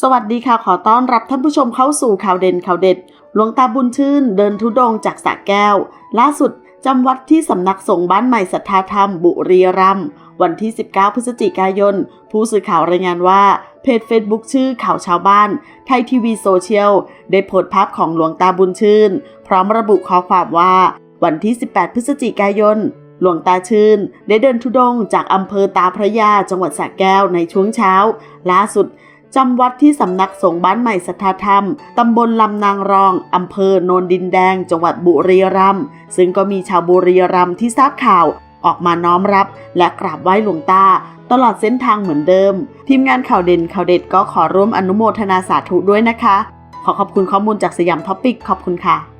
สวัสดีค่ะขอต้อนรับท่านผู้ชมเข้าสู่ข่าวเด่นข่าวเด็ด หลวงตาบุญชื่น เดินทุดงจากสระแก้ว ล่าสุดจำวัดที่สำนักสงฆ์บ้านใหม่สัทธาธรรมบุรีรัมย์วันที่ 19 พฤศจิกายน ผู้สื่อข่าวรายงานว่า เพจ Facebook ชื่อข่าวชาวบ้าน ไทยทีวีโซเชียล ได้โพสต์ภาพของหลวงตาบุญชื่น พร้อมระบุข้อความว่า วันที่ 18 พฤศจิกายนหลวงตาชื่น ได้เดินทุดงจากอำเภอตาพระยาจังหวัดสระแก้วในช่วงเช้า ล่าสุด จำวัดที่สำนักสงฆ์บ้านใหม่สัทธาธรรม ตำบลลำนางรอง อำเภอโนนดินแดง จังหวัดบุรีรัมย์ ซึ่งก็มีชาวบุรีรัมย์ที่ทราบข่าว ออกมาน้อมรับ และกราบไหว้หลวงตา ตลอดเส้นทางเหมือนเดิม ทีมงานข่าวเด่นข่าวเด็ดก็ขอร่วมอนุโมทนาสาธุด้วยนะคะ ขอขอบคุณข้อมูลจากสยามท็อปิก ขอบคุณค่ะ